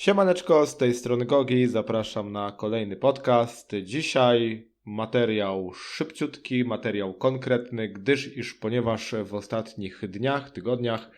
Siemaneczko, z tej strony Gogi, zapraszam na kolejny podcast. Dzisiaj materiał szybciutki, materiał konkretny, gdyż iż ponieważ w ostatnich dniach, tygodniach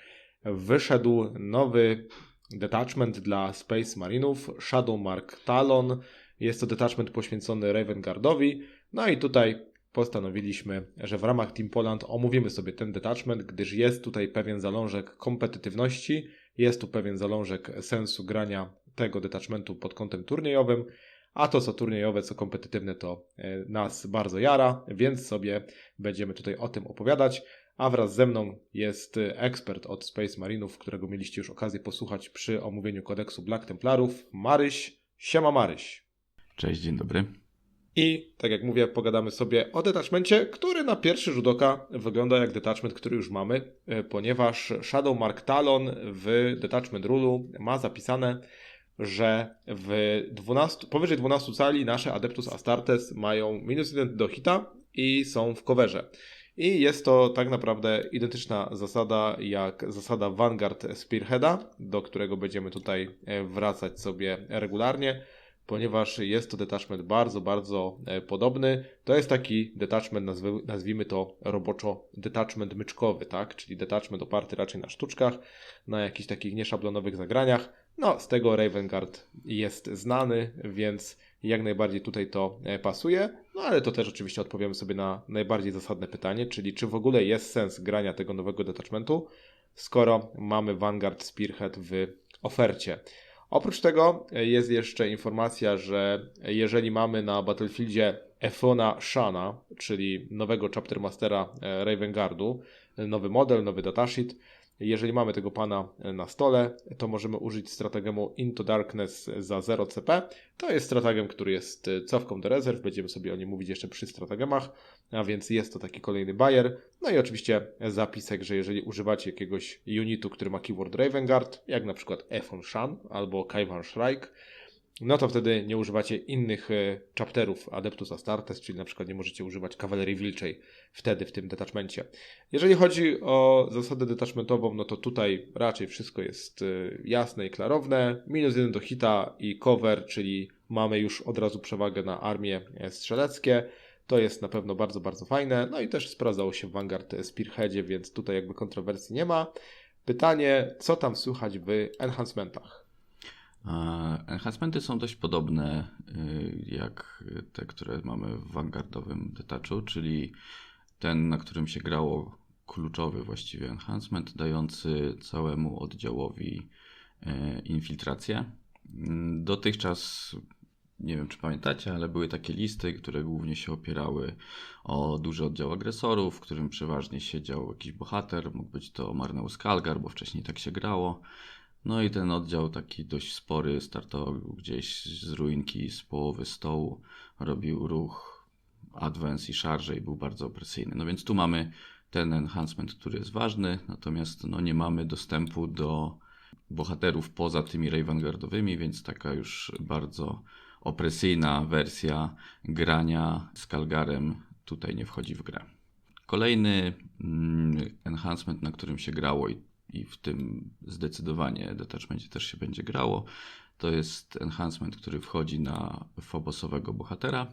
wyszedł nowy detachment dla Space Marinów, Shadow Mark Talon. Jest to detachment poświęcony Raven Guardowi. No i tutaj postanowiliśmy, że w ramach Team Poland omówimy sobie ten detachment, gdyż jest tutaj pewien zalążek kompetytywności, jest tu pewien zalążek sensu grania tego detachmentu pod kątem turniejowym, a to co turniejowe, co kompetytywne to e, nas bardzo jara, więc sobie będziemy tutaj o tym opowiadać. A wraz ze mną jest e, ekspert od Space Marinów, którego mieliście już okazję posłuchać przy omówieniu kodeksu Black Templarów, Maryś. Siema Maryś. Cześć, dzień dobry. I tak jak mówię, pogadamy sobie o detachmencie, który na pierwszy rzut oka wygląda jak detachment, który już mamy, e, ponieważ Shadow Mark Talon w detachment rulu ma zapisane, że w 12, powyżej 12 cali nasze Adeptus Astartes mają minus 1 do hita i są w coverze. I jest to tak naprawdę identyczna zasada jak zasada Vanguard Spearheada, do którego będziemy tutaj e, wracać sobie regularnie ponieważ jest to detachment bardzo, bardzo e, podobny. To jest taki detachment, nazwijmy to roboczo detachment myczkowy, tak? Czyli detachment oparty raczej na sztuczkach, na jakichś takich nieszablonowych zagraniach. No, z tego Raven Guard jest znany, więc jak najbardziej tutaj to e, pasuje. No, ale to też oczywiście odpowiemy sobie na najbardziej zasadne pytanie, czyli czy w ogóle jest sens grania tego nowego detachmentu, skoro mamy Vanguard Spearhead w ofercie. Oprócz tego jest jeszcze informacja, że jeżeli mamy na Battlefieldzie Efona Shana, czyli nowego Chaptermastera e, Raven Guardu, nowy model, nowy datasheet, jeżeli mamy tego pana na stole, to możemy użyć strategemu Into Darkness za 0 CP. To jest strategem, który jest cofką do rezerw. Będziemy sobie o nim mówić jeszcze przy strategemach, a więc jest to taki kolejny bajer. No i oczywiście zapisek, że jeżeli używacie jakiegoś unitu, który ma keyword Ravengard, jak na przykład Efon Shan albo Kaivan Shrike, no to wtedy nie używacie innych e, chapterów Adeptus Astartes, czyli na przykład nie możecie używać kawalerii wilczej wtedy w tym detachmencie. Jeżeli chodzi o zasadę detachmentową, no to tutaj raczej wszystko jest e, jasne i klarowne. Minus jeden do hita i cover, czyli mamy już od razu przewagę na armie e, strzeleckie. To jest na pewno bardzo, bardzo fajne. No i też sprawdzało się w Vanguard Spearheadzie, więc tutaj jakby kontrowersji nie ma. Pytanie, co tam słychać w enhancementach? Enhancementy są dość podobne y, jak te, które mamy w Vanguardowym detachu, czyli ten, na którym się grało kluczowy właściwie enhancement, dający całemu oddziałowi y, infiltrację. Dotychczas, nie wiem czy pamiętacie, ale były takie listy, które głównie się opierały o duży oddział agresorów, w którym przeważnie siedział jakiś bohater, mógł być to Marneus Kalgar, bo wcześniej tak się grało. No i ten oddział taki dość spory startował gdzieś z ruinki, z połowy stołu, robił ruch advance i charge i był bardzo opresyjny. No więc tu mamy ten enhancement, który jest ważny, natomiast no nie mamy dostępu do bohaterów poza tymi Ravenguardowymi, więc taka już bardzo opresyjna wersja grania z Kalgarem tutaj nie wchodzi w grę. Kolejny mm, enhancement, na którym się grało i i w tym zdecydowanie detachmencie też się będzie grało. To jest enhancement, który wchodzi na Phobosowego bohatera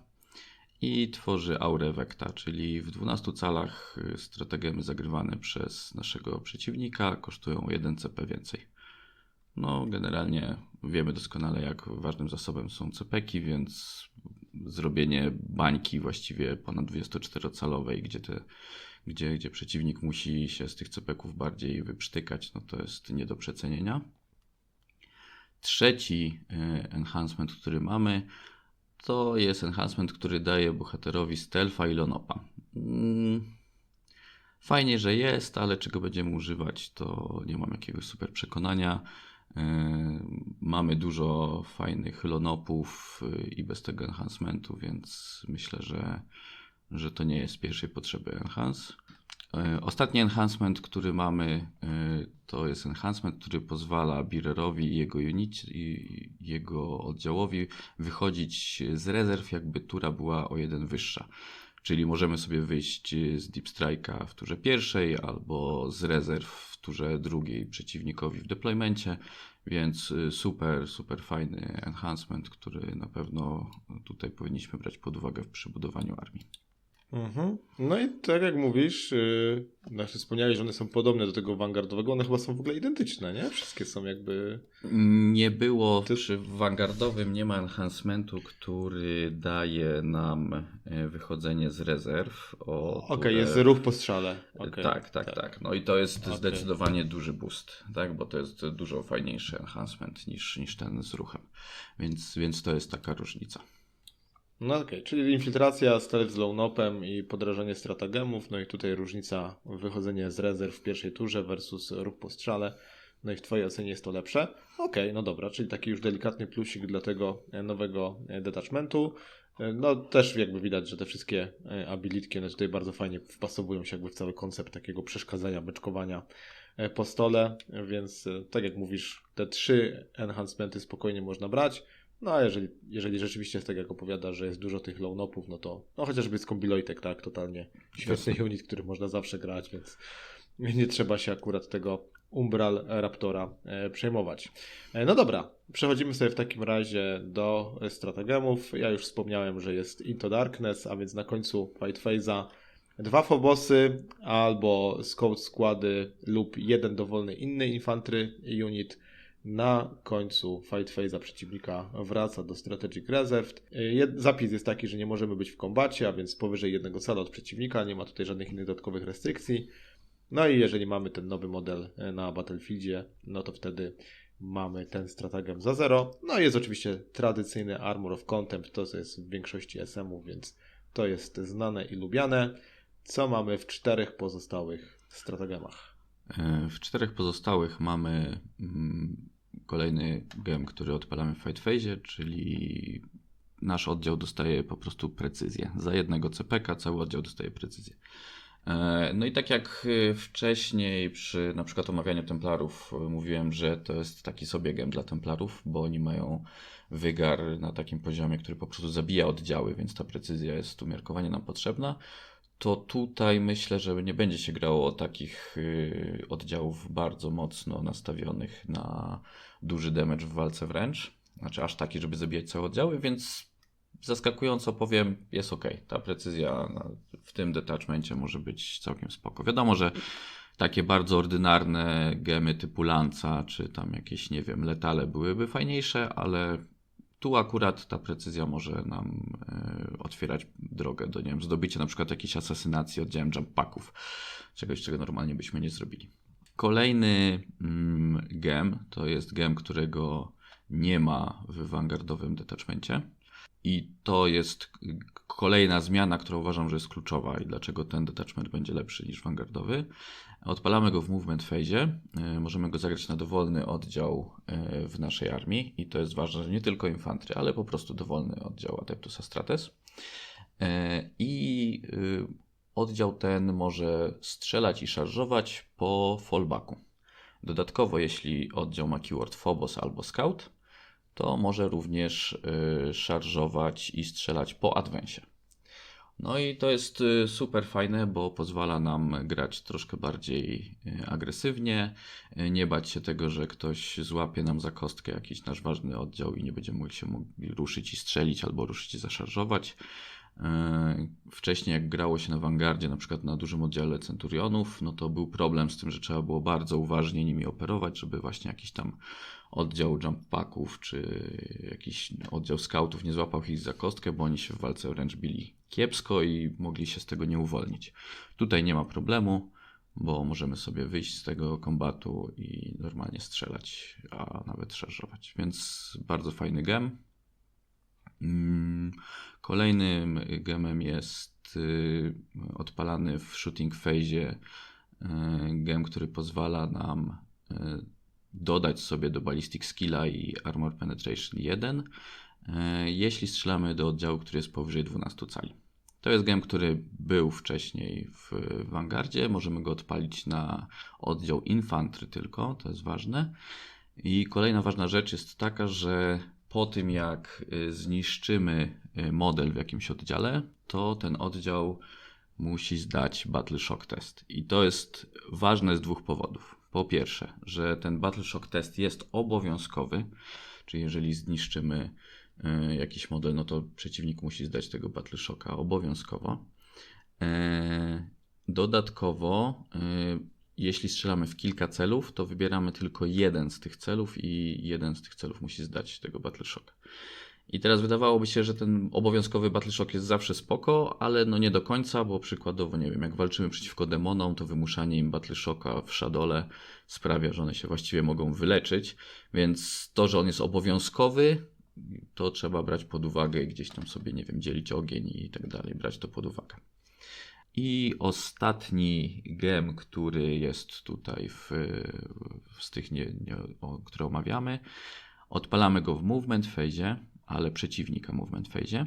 i tworzy aurę Vecta, czyli w 12 calach strategiemy zagrywane przez naszego przeciwnika kosztują 1 CP więcej. No, generalnie wiemy doskonale, jak ważnym zasobem są CPki, więc zrobienie bańki właściwie ponad 24-calowej, gdzie te gdzie, gdzie przeciwnik musi się z tych cepeków bardziej wyprztykać, no to jest nie do przecenienia. Trzeci e, enhancement, który mamy, to jest enhancement, który daje bohaterowi stealtha i lonopa. Mm, fajnie, że jest, ale czego będziemy używać, to nie mam jakiegoś super przekonania. E, mamy dużo fajnych lonopów e, i bez tego enhancementu, więc myślę, że że to nie jest pierwszej potrzeby enhance. E, ostatni enhancement, który mamy, e, to jest enhancement, który pozwala Birerowi i jego unit, i jego oddziałowi wychodzić z rezerw, jakby tura była o jeden wyższa. Czyli możemy sobie wyjść z Deep Strike'a w turze pierwszej albo z rezerw w turze drugiej przeciwnikowi w deploymencie, Więc y, super, super fajny enhancement, który na pewno tutaj powinniśmy brać pod uwagę w przybudowaniu armii. Mhm. No i tak jak mówisz, yy, znaczy wspomniałeś, że one są podobne do tego vanguardowego, one chyba są w ogóle identyczne, nie? Wszystkie są jakby... Nie było Ty- przy Vanguardowym, nie ma enhancementu, który daje nam e, wychodzenie z rezerw. Okej, które- jest ruch po strzale. Okej, tak, tak, tak, No i to jest Okej. zdecydowanie duży boost, tak? Bo to jest dużo fajniejszy enhancement niż, niż ten z ruchem. Więc, więc to jest taka różnica. No okej, czyli infiltracja, stealth z low-nopem i podrażanie stratagemów, no i tutaj różnica wychodzenie z rezerw w pierwszej turze versus ruch po strzale. No i w Twojej ocenie jest to lepsze? Okej, no dobra, czyli taki już delikatny plusik dla tego e, nowego e, detachmentu. E, No też jakby widać, że te wszystkie abilitki, one tutaj bardzo fajnie wpasowują się jakby w cały koncept takiego przeszkadzania, beczkowania po stole, więc tak jak mówisz, te trzy enhancementy spokojnie można brać. No a jeżeli, jeżeli rzeczywiście jest tak jak opowiada, że jest dużo tych low-nopów, no to no chociażby skombiloitek, tak, totalnie świetny unit, który można zawsze grać, więc nie trzeba się akurat tego Umbral Raptora e, przejmować. E, no dobra, przechodzimy sobie w takim razie do strategemów. Ja już wspomniałem, że jest Into Darkness, a więc na końcu Fight Phase'a dwa Phobosy albo Scout składy lub jeden dowolny inny infantry unit na końcu fight phase'a przeciwnika wraca do Strategic Reserved. Zapis jest taki, że nie możemy być w kombacie, a więc powyżej jednego sala od przeciwnika, nie ma tutaj żadnych innych dodatkowych restrykcji. No i jeżeli mamy ten nowy model y, na Battlefieldzie, no to wtedy mamy ten stratagem za zero. No i jest oczywiście tradycyjny Armor of Contempt, to jest w większości SM-ów, więc to jest znane i lubiane. Co mamy w czterech pozostałych stratagemach? E, W czterech pozostałych mamy mm, kolejny gem, który odpalamy w Fight Phase, czyli nasz oddział dostaje po prostu precyzję. Za jednego CPK cały oddział dostaje precyzję. E, No i tak jak e, wcześniej przy na przykład omawianiu Templarów mówiłem, że to jest taki sobie gem dla Templarów, bo oni mają wygar na takim poziomie, który po prostu zabija oddziały, więc ta precyzja jest umiarkowanie nam potrzebna to tutaj myślę, że nie będzie się grało takich y, oddziałów bardzo mocno nastawionych na duży damage w walce wręcz. Znaczy aż taki, żeby zabijać całe oddziały, więc zaskakująco powiem, jest ok. Ta precyzja w tym detachmencie może być całkiem spoko. Wiadomo, że takie bardzo ordynarne gemy typu lanca, czy tam jakieś, nie wiem, letale byłyby fajniejsze, ale tu akurat ta precyzja może nam e, otwierać drogę do, nie wiem, zdobycia na przykład jakiejś asasynacji oddziałem jump packów, czegoś, czego normalnie byśmy nie zrobili. Kolejny mm, gem to jest gem, którego nie ma w vanguardowym detachmencie. I to jest kolejna zmiana, która uważam, że jest kluczowa i dlaczego ten detachment będzie lepszy niż vanguardowy. Odpalamy go w movement phase. y, Możemy go zagrać na dowolny oddział y, w naszej armii i to jest ważne, że nie tylko infantry, ale po prostu dowolny oddział Adeptus Astrates. Y, I oddział ten może strzelać i szarżować po fallbacku. Dodatkowo, jeśli oddział ma keyword Phobos albo Scout, to może również szarżować i strzelać po adwensie. No i to jest y, super fajne, bo pozwala nam grać troszkę bardziej y, agresywnie, y, nie bać się tego, że ktoś złapie nam za kostkę jakiś nasz ważny oddział i nie będziemy się mogli ruszyć i strzelić albo ruszyć i zaszarżować. Y, Wcześniej jak grało się na Vanguardzie, na przykład na dużym oddziale Centurionów, no to był problem z tym, że trzeba było bardzo uważnie nimi operować, żeby właśnie jakiś tam oddział jump packów czy jakiś oddział scoutów nie złapał ich za kostkę, bo oni się w walce wręcz bili kiepsko i mogli się z tego nie uwolnić. Tutaj nie ma problemu, bo możemy sobie wyjść z tego kombatu i normalnie strzelać, a nawet szarżować. Więc bardzo fajny gem. Mm, Kolejnym gemem jest y, odpalany w shooting phase y, gem, który pozwala nam y, dodać sobie do ballistic skilla i armor penetration 1, e, jeśli strzelamy do oddziału, który jest powyżej 12 cali. To jest gem, który był wcześniej w Vanguardzie. Możemy go odpalić na oddział infantry tylko, to jest ważne. I kolejna ważna rzecz jest taka, że po tym jak y, zniszczymy y, model w jakimś oddziale, to ten oddział musi zdać Battle Shock Test. I to jest ważne z dwóch powodów. Po pierwsze, że ten Battle Shock test jest obowiązkowy, czyli jeżeli zniszczymy y, jakiś model, no to przeciwnik musi zdać tego Battle Shocka obowiązkowo. E, Dodatkowo, jeśli strzelamy w kilka celów, to wybieramy tylko jeden z tych celów i jeden z tych celów musi zdać tego Battle Shocka. I teraz wydawałoby się, że ten obowiązkowy Battle Shock jest zawsze spoko, ale no nie do końca, bo przykładowo, nie wiem, jak walczymy przeciwko demonom, to wymuszanie im Battle Shocka w Shadole sprawia, że one się właściwie mogą wyleczyć, więc to, że on jest obowiązkowy, to trzeba brać pod uwagę i gdzieś tam sobie, nie wiem, dzielić ogień i tak dalej, brać to pod uwagę. I ostatni gem, który jest tutaj w, z tych, nie, nie, o, które omawiamy, odpalamy go w movement phase, ale przeciwnika movement phase.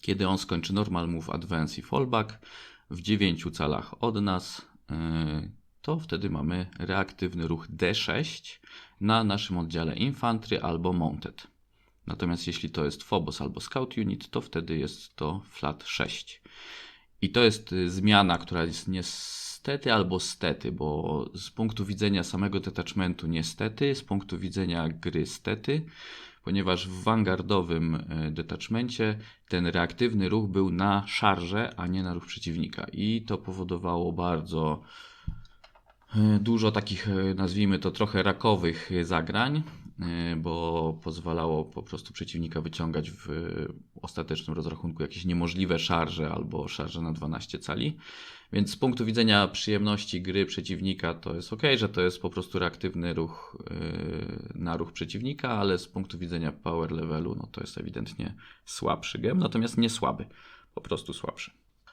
Kiedy on skończy normal move, advance i fallback w 9 calach od nas, yy, to wtedy mamy reaktywny ruch D6 na naszym oddziale infantry albo mounted. Natomiast jeśli to jest Phobos albo Scout Unit, to wtedy jest to flat 6. I to jest y, zmiana, która jest niestety albo stety, bo z punktu widzenia samego detachmentu niestety, z punktu widzenia gry stety, ponieważ w vanguardowym y, detachmencie ten reaktywny ruch był na szarże, a nie na ruch przeciwnika. I to powodowało bardzo y, dużo takich, nazwijmy to trochę rakowych zagrań, bo pozwalało po prostu przeciwnika wyciągać w ostatecznym rozrachunku jakieś niemożliwe szarże albo szarże na 12 cali. Więc z punktu widzenia przyjemności gry przeciwnika to jest ok, że to jest po prostu reaktywny ruch na ruch przeciwnika, ale z punktu widzenia power levelu no to jest ewidentnie słabszy gem, natomiast nie słaby, po prostu słabszy.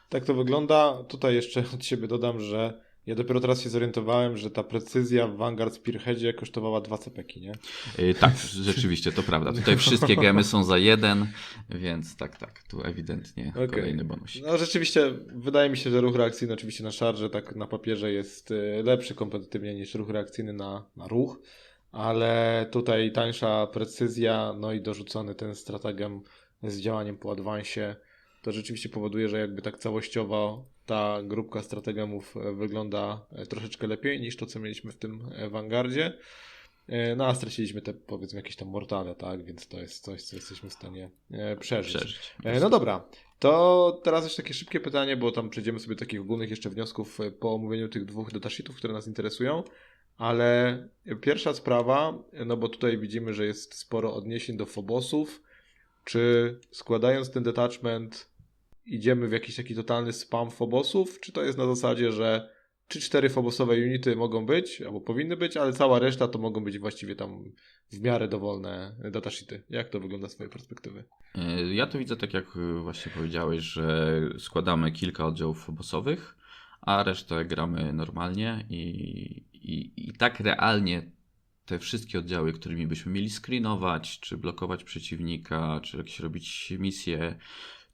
Tak to wygląda. Tutaj jeszcze od siebie dodam, że ja dopiero teraz się zorientowałem, że ta precyzja w Vanguard Spearheadzie kosztowała dwa cepeki, nie? Yy, tak, rzeczywiście, to prawda. Tutaj wszystkie gemy są za jeden, więc tak, tak, tu ewidentnie okay. kolejny bonus. No rzeczywiście, wydaje mi się, że ruch reakcyjny oczywiście na szarże tak na papierze jest y, lepszy kompetytywnie niż ruch reakcyjny na, na ruch, ale tutaj tańsza precyzja, no i dorzucony ten stratagem z działaniem po adwansie, to rzeczywiście powoduje, że jakby tak całościowo ta grupka strategemów e, wygląda e, troszeczkę lepiej niż to, co mieliśmy w tym e, Vanguardzie. No a straciliśmy te powiedzmy jakieś tam mortale, tak? Więc to jest coś, co jesteśmy w stanie przeżyć. przeżyć. No dobra, to teraz jeszcze takie szybkie pytanie, bo tam przejdziemy sobie takich ogólnych jeszcze wniosków po omówieniu tych dwóch datasheetów, które nas interesują. Ale pierwsza sprawa, no bo tutaj widzimy, że jest sporo odniesień do Phobosów. Czy składając ten detachment idziemy w jakiś taki totalny spam Phobosów, czy to jest na zasadzie, że czy cztery Phobosowe unity mogą być, albo powinny być, ale cała reszta to mogą być właściwie tam w miarę dowolne datasheety. Jak to wygląda z Twojej perspektywy? E, ja to widzę tak, jak właśnie powiedziałeś, że składamy kilka oddziałów Phobosowych, a resztę gramy normalnie i, i, i tak realnie te wszystkie oddziały, którymi byśmy mieli screenować, czy blokować przeciwnika, czy jakieś robić misje,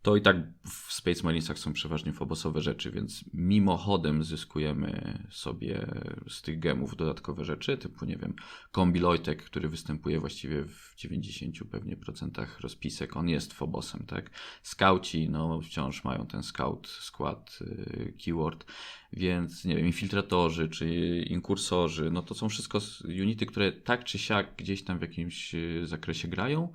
to i tak w Space Marinesach są przeważnie fobosowe rzeczy, więc mimochodem zyskujemy sobie z tych gemów dodatkowe rzeczy, typu nie wiem, kombi Lojtek, który występuje właściwie w 90 pewnie procentach rozpisek, on jest fobosem, tak? Skauci, no wciąż mają ten scout skład y, keyword, więc nie wiem, infiltratorzy czy inkursorzy, no to są wszystko unity, które tak czy siak gdzieś tam w jakimś y, zakresie grają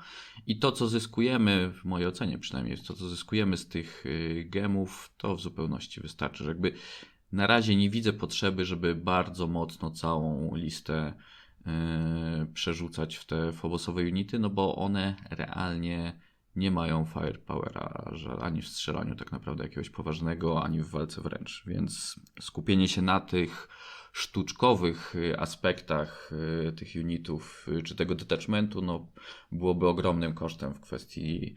i to, co zyskujemy, w mojej ocenie przynajmniej, to, co zyskujemy z tych y, gemów, to w zupełności wystarczy, że jakby na razie nie widzę potrzeby, żeby bardzo mocno całą listę yy, przerzucać w te fobosowe unity, no bo one realnie nie mają firepowera, że ani w strzelaniu tak naprawdę jakiegoś poważnego, ani w walce wręcz. Więc skupienie się na tych sztuczkowych y, aspektach y, tych unitów y, czy tego detachmentu no, byłoby ogromnym kosztem w kwestii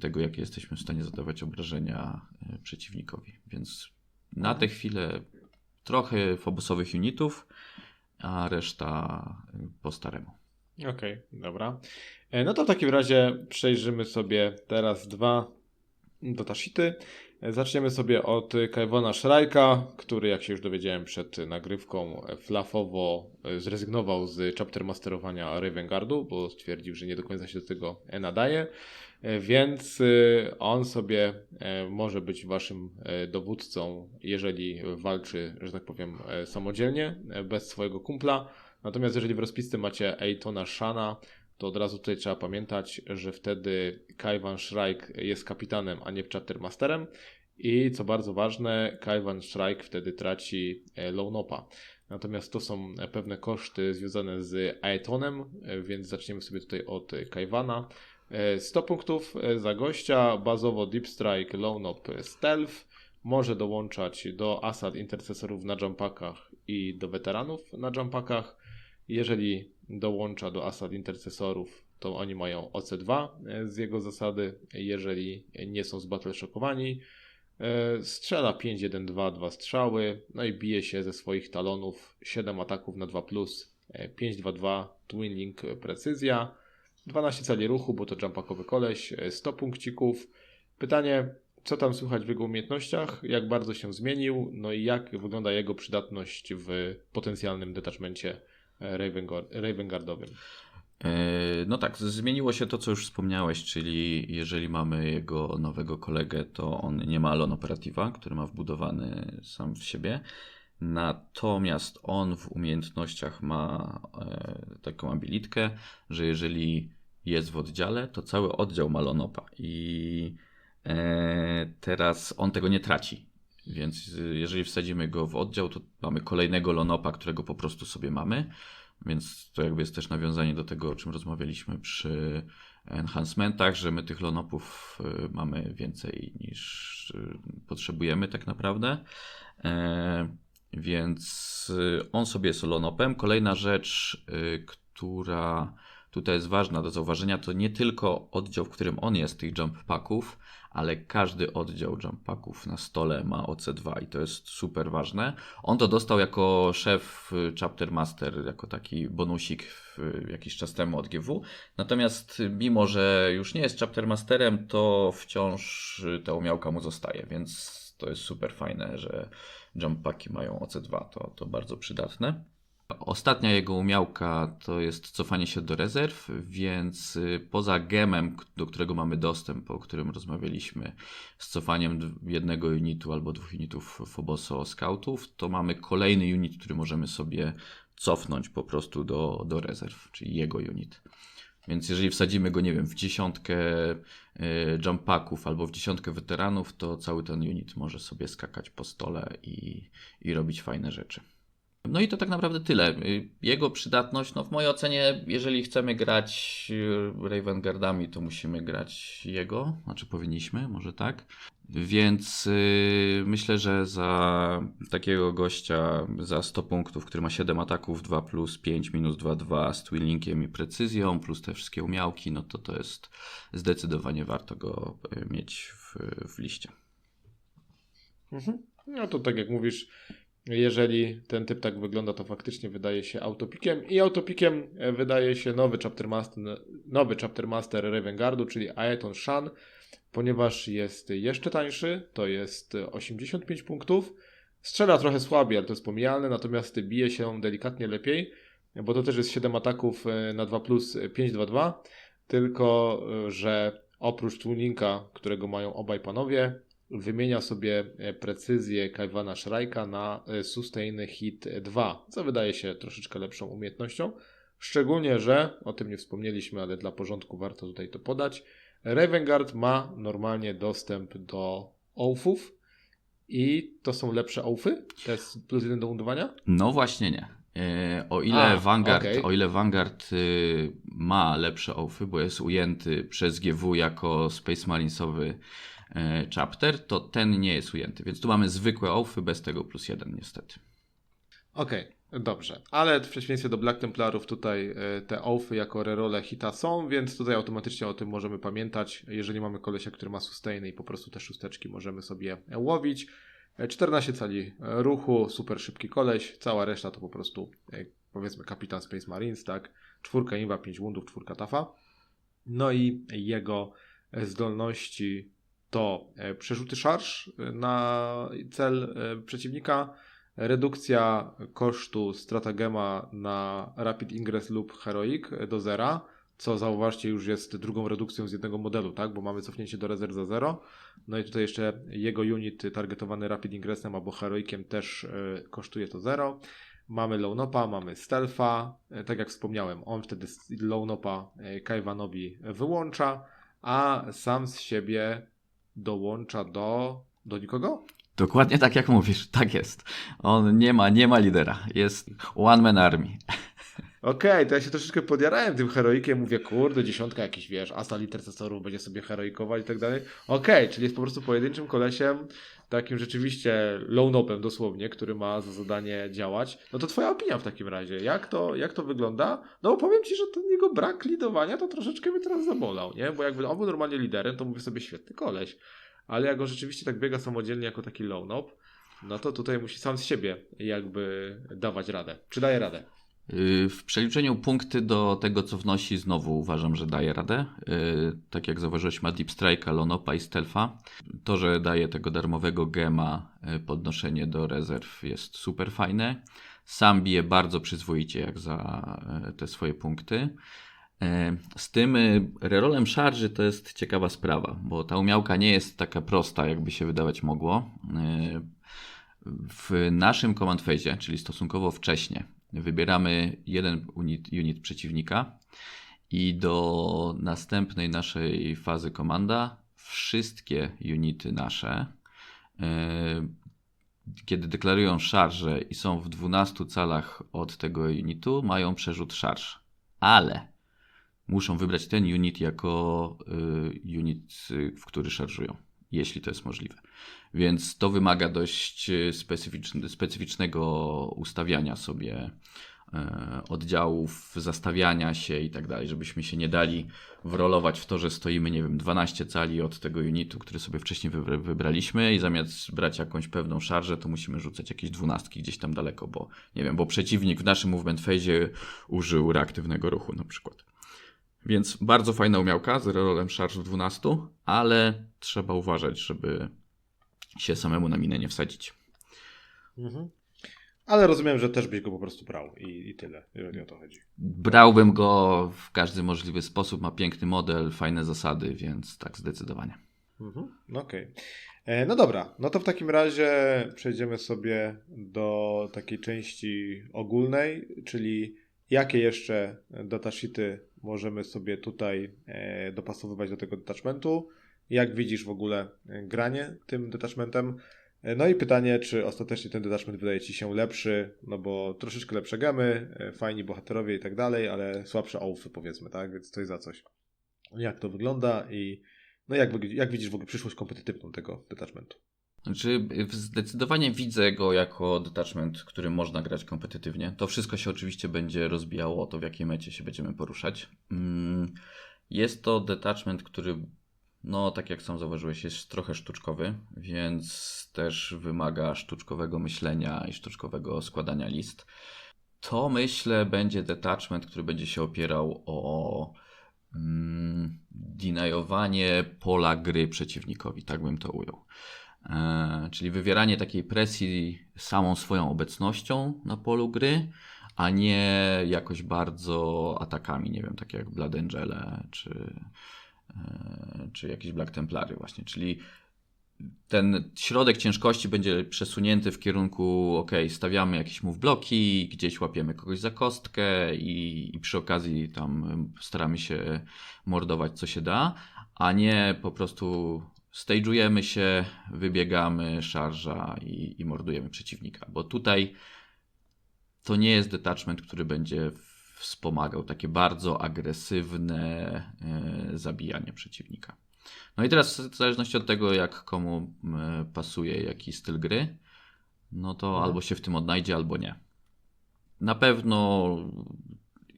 tego, jakie jesteśmy w stanie zadawać obrażenia przeciwnikowi. Więc na tę chwilę trochę fobosowych unitów, a reszta po staremu. Okej, okay, dobra. E, no to w takim razie przejrzymy sobie teraz dwa datasheety. Zaczniemy sobie od Kajwana Szrajka, który, jak się już dowiedziałem przed nagrywką, flafowo zrezygnował z chapter masterowania Ravengardu, bo stwierdził, że nie do końca się do tego nadaje. Więc y, on sobie e, może być waszym e, dowódcą, jeżeli walczy, że tak powiem, samodzielnie, bez swojego kumpla. Natomiast jeżeli w rozpisce macie Eitona Shana, to od razu tutaj trzeba pamiętać, że wtedy Kaiwan Shrike jest kapitanem, a nie chapter masterem. I co bardzo ważne, Kaiwan Shrike wtedy traci e, Lownopa. Natomiast to są e, pewne koszty związane z Aetonem, e, więc zaczniemy sobie tutaj od e, Kaiwana. E, 100 punktów e, za gościa, bazowo Deep Strike, Lownop, Stealth. Może dołączać do Asad intercesorów na jumpakach i do weteranów na jumpakach. Jeżeli dołącza do Asad intercesorów, to oni mają OC2 e, z jego zasady. Jeżeli nie są zbattle shockowani, e, strzela 5, 1, 2, 2 strzały, no i bije się ze swoich talonów 7 ataków na 2, e, 5, 2, 2, Twin Link e, precyzja, 12 cali ruchu, bo to jumpakowy koleś, e, 100 punkcików. Pytanie, co tam słychać w jego umiejętnościach, jak bardzo się zmienił, no i jak wygląda jego przydatność w potencjalnym detachmencie e, Ravengardowym. E, No tak, zmieniło się to, co już wspomniałeś, czyli jeżeli mamy jego nowego kolegę, to on nie ma Alon Operativa, który ma wbudowany sam w siebie. Natomiast on w umiejętnościach ma e, taką abilitkę, że jeżeli jest w oddziale, to cały oddział ma Lonopa. I e, teraz on tego nie traci. Więc y, jeżeli wsadzimy go w oddział, to mamy kolejnego Lonopa, którego po prostu sobie mamy. Więc to jakby jest też nawiązanie do tego, o czym rozmawialiśmy przy enhancementach, że my tych lonopów y, mamy więcej niż y, potrzebujemy tak naprawdę. E, Więc on sobie jest lonopem. Kolejna rzecz, która tutaj jest ważna do zauważenia, to nie tylko oddział, w którym on jest, tych jump packów, ale każdy oddział jump packów na stole ma OC2 i to jest super ważne. On to dostał jako szef y, chapter master, jako taki bonusik w, jakiś czas temu od GW. Natomiast y, mimo, że już nie jest chapter masterem, to wciąż y, ta umiałka mu zostaje, więc to jest super fajne, że jump packi mają OC2, to, to bardzo przydatne. Ostatnia jego umiałka to jest cofanie się do rezerw, więc y, poza gemem, do którego mamy dostęp, o którym rozmawialiśmy, z cofaniem jednego unitu albo dwóch unitów Phoboso Scoutów, to mamy kolejny unit, który możemy sobie cofnąć po prostu do, do rezerw, czyli jego unit. Więc jeżeli wsadzimy go, nie wiem, w dziesiątkę y, jump packów albo w dziesiątkę weteranów, to cały ten unit może sobie skakać po stole i, i robić fajne rzeczy. No i to tak naprawdę tyle. Y, Jego przydatność, no w mojej ocenie, jeżeli chcemy grać y, Ravengardami, to musimy grać jego, znaczy powinniśmy, może tak. Więc y, myślę, że za takiego gościa za 100 punktów, który ma 7 ataków, 2 plus 5 minus 2, 2 z twinlinkiem i precyzją, plus te wszystkie umiałki, no to to jest zdecydowanie warto go y, mieć w, w liście. Mhm. No to tak jak mówisz, jeżeli ten typ tak wygląda, to faktycznie wydaje się autopikiem i autopikiem e, wydaje się nowy chapter master, nowy chapter master Ravengardu, czyli Aeton Shan, ponieważ jest jeszcze tańszy, to jest 85 punktów. Strzela trochę słabiej, ale to jest pomijalne, natomiast bije się delikatnie lepiej, bo to też jest 7 ataków e, na 2 plus 5-2-2, tylko e, że oprócz Twinlinka, którego mają obaj panowie, wymienia sobie e, precyzję Kajwana Szrajka na e, Sustain Hit 2, co wydaje się troszeczkę lepszą umiejętnością. Szczególnie, że, o tym nie wspomnieliśmy, ale dla porządku warto tutaj to podać, Ravengard ma normalnie dostęp do ołfów i to są lepsze ołfy? To jest plus jeden do undowania? No właśnie nie. E, O ile A, Vanguard, okej. o ile Vanguard y, ma lepsze ołfy, bo jest ujęty przez GW jako Space Marinesowy e, chapter, to ten nie jest ujęty. Więc tu mamy zwykłe ołfy bez tego plus jeden niestety. Okej, dobrze. Ale w przeciwieństwie do Black Templarów tutaj e, te ołfy jako rerole hita są, więc tutaj automatycznie o tym możemy pamiętać. Jeżeli mamy kolesia, który ma sustainy i po prostu te szósteczki możemy sobie łowić. E, 14 cali e, ruchu, super szybki koleś, cała reszta to po prostu e, powiedzmy kapitan Space Marines, tak? Czwórka inwa, 5 wundów, czwórka tafa. No i jego e, zdolności to e, przerzuty szarż na cel e, przeciwnika, redukcja kosztu stratagema na Rapid Ingress lub Heroic do zera, co zauważcie już jest drugą redukcją z jednego modelu, tak? bo mamy cofnięcie do rezerw za 0. No i tutaj jeszcze jego unit targetowany Rapid Ingressem albo Heroiciem też e, kosztuje to 0. Mamy Lownopa, mamy Stealtha, e, tak jak wspomniałem, on wtedy Lownopa e, Kajwanowi wyłącza, a sam z siebie dołącza do... do nikogo? Dokładnie tak jak mówisz, tak jest. On nie ma, nie ma lidera. Jest one man army. Okej, to ja się troszeczkę podjarałem tym heroikiem, mówię, kurde, dziesiątka jakiś, wiesz, asa intercesorów będzie sobie heroikować i tak dalej. Okej, czyli jest po prostu pojedynczym kolesiem, takim rzeczywiście low-nopem dosłownie, który ma za zadanie działać. No to twoja opinia w takim razie, jak to, jak to wygląda? No powiem ci, że ten jego brak lidowania to troszeczkę mnie teraz zabolał, nie? Bo jakby on był normalnie liderem, to mówię sobie, świetny koleś. Ale jak on rzeczywiście tak biega samodzielnie jako taki low-nop, no to tutaj musi sam z siebie jakby dawać radę. Czy daje radę? Yy, W przeliczeniu punkty do tego, co wnosi, znowu uważam, że daje radę. Yy, Tak jak zauważyłeś, ma Deep Strike'a, Lonopa i Stealtha. To, że daje tego darmowego gema, yy, podnoszenie do rezerw jest super fajne. Sam bije bardzo przyzwoicie, jak za te swoje punkty. Z tym rerolem szarży to jest ciekawa sprawa, bo ta umiałka nie jest taka prosta, jakby się wydawać mogło. W naszym command phase, czyli stosunkowo wcześnie, wybieramy jeden unit, unit przeciwnika i do następnej naszej fazy komanda wszystkie unity nasze, e, kiedy deklarują szarże i są w 12 calach od tego unitu, mają przerzut szarż. Ale muszą wybrać ten unit jako y, unit, w który szarżują, jeśli to jest możliwe. Więc to wymaga dość specyficzn- specyficznego ustawiania sobie e, oddziałów, zastawiania się i tak dalej, żebyśmy się nie dali wrolować w to, że stoimy, nie wiem, 12 cali od tego unitu, który sobie wcześniej wybra- wybraliśmy i zamiast brać jakąś pewną szarżę, to musimy rzucać jakieś dwunastki gdzieś tam daleko, bo nie wiem, bo przeciwnik w naszym movement phase użył reaktywnego ruchu na przykład. Więc bardzo fajna umiałka z rolem szarż w 12, ale trzeba uważać, żeby się samemu na minę nie wsadzić. Mhm. Ale rozumiem, że też byś go po prostu brał i, i tyle, jeżeli o to chodzi. Brałbym go w każdy możliwy sposób, ma piękny model, fajne zasady, więc tak zdecydowanie. Mhm. No Okej. E, No dobra, no to w takim razie przejdziemy sobie do takiej części ogólnej, czyli jakie jeszcze datasheety możemy sobie tutaj e, dopasowywać do tego detachmentu. Jak widzisz w ogóle e, granie tym detachmentem? E, No i pytanie, czy ostatecznie ten detachment wydaje Ci się lepszy, no bo troszeczkę lepsze gemy, e, fajni bohaterowie i tak dalej, ale słabsze ołfy powiedzmy, tak? Więc to jest za coś. Jak to wygląda i no jak, jak widzisz w ogóle przyszłość kompetytywną tego detachmentu? Znaczy, zdecydowanie widzę go jako detachment, który można grać kompetytywnie. To wszystko się oczywiście będzie rozbijało o to, w jakiej mecie się będziemy poruszać. Mm, Jest to detachment, który, no tak jak sam zauważyłeś, jest trochę sztuczkowy, więc też wymaga sztuczkowego myślenia i sztuczkowego składania list. To myślę będzie detachment, który będzie się opierał o mm, denayowanie pola gry przeciwnikowi, tak bym to ujął. E, czyli wywieranie takiej presji samą swoją obecnością na polu gry, a nie jakoś bardzo atakami, nie wiem, takie jak Blood Angele czy, czy jakieś Black Templary właśnie, czyli ten środek ciężkości będzie przesunięty w kierunku, ok, stawiamy jakieś move bloki, gdzieś łapiemy kogoś za kostkę i, i przy okazji tam staramy się mordować co się da, a nie po prostu stage'ujemy się, wybiegamy, szarża i, i mordujemy przeciwnika, bo tutaj to nie jest detachment, który będzie wspomagał takie bardzo agresywne e, zabijanie przeciwnika. No i teraz w zależności od tego, jak komu e, pasuje jaki styl gry, no to Mhm. albo się w tym odnajdzie, albo nie. Na pewno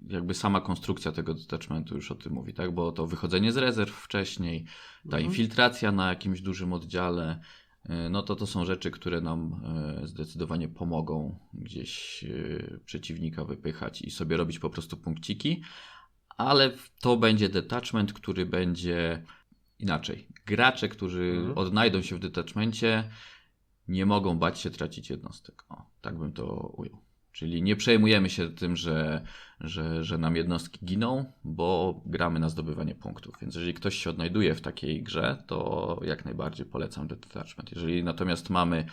jakby sama konstrukcja tego detachmentu już o tym mówi, tak? Bo to wychodzenie z rezerw wcześniej, ta Mhm. infiltracja na jakimś dużym oddziale, no to to są rzeczy, które nam y, zdecydowanie pomogą gdzieś y, przeciwnika wypychać i sobie robić po prostu punkciki, ale to będzie detachment, który będzie inaczej. gracze, którzy Mhm. odnajdą się w detachmencie, nie mogą bać się tracić jednostek. O, tak bym to ujął. Czyli nie przejmujemy się tym, że, że, że nam jednostki giną, bo gramy na zdobywanie punktów. Więc jeżeli ktoś się odnajduje w takiej grze, to jak najbardziej polecam detachment. Jeżeli natomiast mamy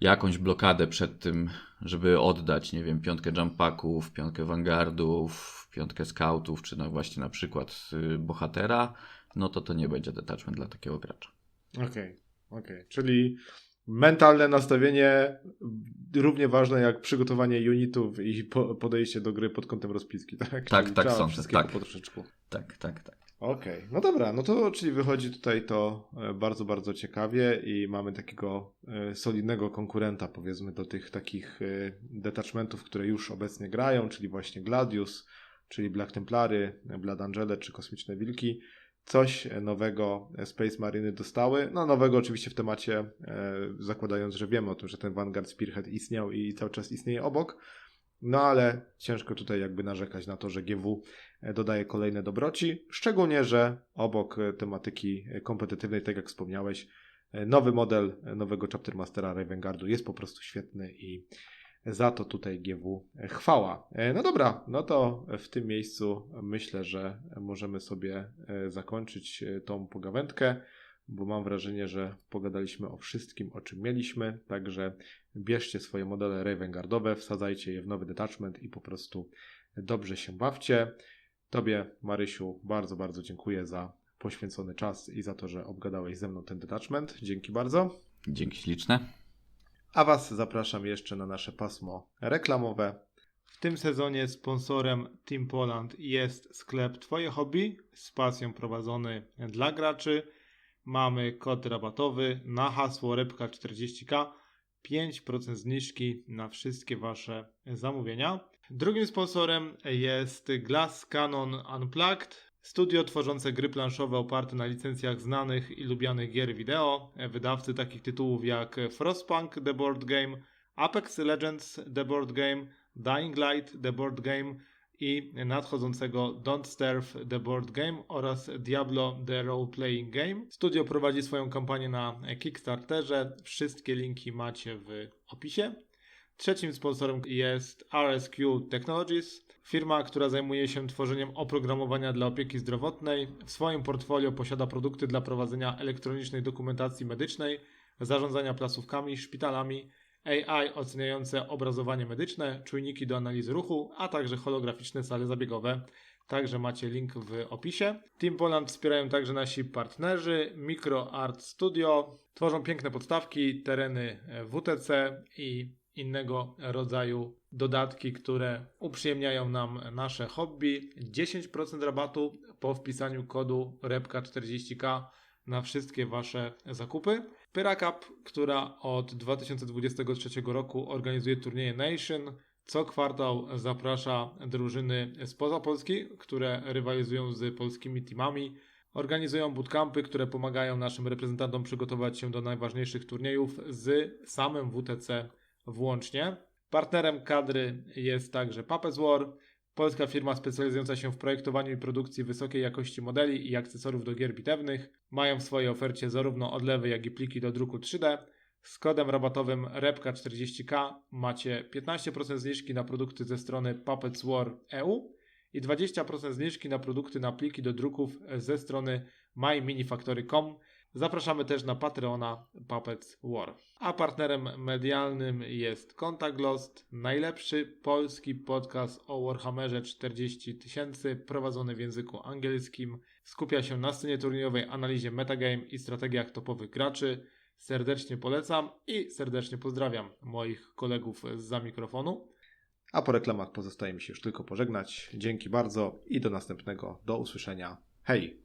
jakąś blokadę przed tym, żeby oddać, nie wiem, piątkę jump-packów, piątkę vanguardów, piątkę scoutów, czy no właśnie na przykład y, bohatera, no to to nie będzie detachment dla takiego gracza. Okej, okej. Czyli mentalne nastawienie równie ważne jak przygotowanie unitów i po, podejście do gry pod kątem rozpiski, tak? Tak, Czyli tak sądzę, tak. po troszeczku. Tak, tak, tak. Okej, no dobra, no to czyli wychodzi tutaj to e, bardzo, bardzo ciekawie i mamy takiego e, solidnego konkurenta powiedzmy do tych takich e, detachmentów, które już obecnie grają, czyli właśnie Gladius, czyli Black Templary, Blood Angele czy Kosmiczne Wilki. Coś e, nowego e, Space Mariny dostały, no nowego oczywiście w temacie, e, zakładając, że wiemy o tym, że ten Vanguard Spearhead istniał i cały czas istnieje obok, no ale ciężko tutaj jakby narzekać na to, że GW dodaje kolejne dobroci, szczególnie, że obok tematyki kompetytywnej, tak jak wspomniałeś, nowy model nowego Chaptermastera Ravenguardu jest po prostu świetny i za to tutaj GW chwała. E, No dobra, no to w tym miejscu myślę, że możemy sobie e, zakończyć e, tą pogawędkę, bo mam wrażenie, że pogadaliśmy o wszystkim, o czym mieliśmy, także bierzcie swoje modele Ravenguardowe, wsadzajcie je w nowy detachment i po prostu dobrze się bawcie. Tobie, Marysiu, bardzo, bardzo dziękuję za poświęcony czas i za to, że obgadałeś ze mną ten detachment. Dzięki bardzo. Dzięki śliczne. A Was zapraszam jeszcze na nasze pasmo reklamowe. W tym sezonie sponsorem Team Poland jest sklep Twoje Hobby z pasją prowadzony dla graczy. Mamy kod rabatowy na hasło Repka40k. 5% zniżki na wszystkie Wasze zamówienia. Drugim sponsorem jest Glass Cannon Unplugged. Studio tworzące gry planszowe oparte na licencjach znanych i lubianych gier wideo. Wydawcy takich tytułów jak Frostpunk The Board Game, Apex Legends The Board Game, Dying Light The Board Game i nadchodzącego Don't Starve The Board Game oraz Diablo The Role Playing Game. Studio prowadzi swoją kampanię na Kickstarterze. Wszystkie linki macie w opisie. Trzecim sponsorem jest RSQ Technologies, firma, która zajmuje się tworzeniem oprogramowania dla opieki zdrowotnej. W swoim portfolio posiada produkty dla prowadzenia elektronicznej dokumentacji medycznej, zarządzania placówkami, szpitalami, AI oceniające obrazowanie medyczne, czujniki do analizy ruchu, a także holograficzne sale zabiegowe. Także macie link w opisie. Team Poland wspierają także nasi partnerzy Micro Art Studio. Tworzą piękne podstawki, tereny WTC i innego rodzaju dodatki, które uprzyjemniają nam nasze hobby. 10% rabatu po wpisaniu kodu REPKA40K na wszystkie Wasze zakupy. Pyrakap, która od 2023 roku organizuje turnieje Nation, co kwartał zaprasza drużyny spoza Polski, które rywalizują z polskimi teamami. Organizują bootcampy, które pomagają naszym reprezentantom przygotować się do najważniejszych turniejów z samym WTC włącznie. Partnerem kadry jest także Puppets War, polska firma specjalizująca się w projektowaniu i produkcji wysokiej jakości modeli i akcesoriów do gier bitewnych. Mają w swojej ofercie zarówno odlewy, jak i pliki do druku 3D. Z kodem rabatowym REPKA40K macie 15% zniżki na produkty ze strony Puppets War EU i 20% zniżki na produkty na pliki do druków ze strony myminifactory.com. Zapraszamy też na Patreona Puppets War. A partnerem medialnym jest Contact Lost, najlepszy polski podcast o Warhammerze 40 tysięcy, prowadzony w języku angielskim. Skupia się na scenie turniejowej, analizie metagame i strategiach topowych graczy. Serdecznie polecam i serdecznie pozdrawiam moich kolegów za mikrofonu. A po reklamach pozostaje mi się już tylko pożegnać. Dzięki bardzo i do następnego. Do usłyszenia. Hej!